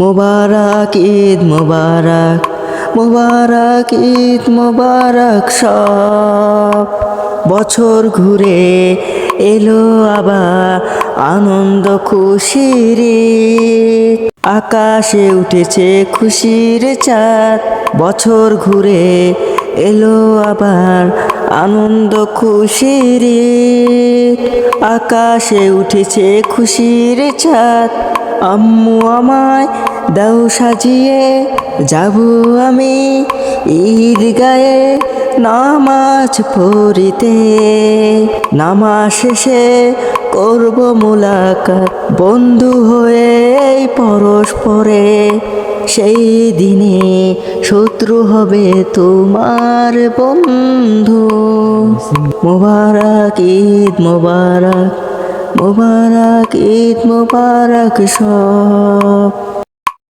মোবারক, ঈদ মোবারক মোবারক, ঈদ মোবারক সব বছর ঘুরে এলো আবার আনন্দ, খুশির। আকাশে উঠেছে খুশির চাঁদ বছর ঘুরে এলো আবার আনন্দ, খুশির। আকাশে উঠেছে খুশির চাঁদ আম্মু আমায় দাও সাজিয়ে, যাব আমি ঈদ গায়ে নামাজ পড়িতে। নামাজ শেষে করব মোলাকাত, বন্ধু হয়ে পরস্পরে। সেই দিনে শত্রু হবে তোমার বন্ধু। মোবারক, ঈদ মোবারক মোবারক, ঈদ মোবারক সব।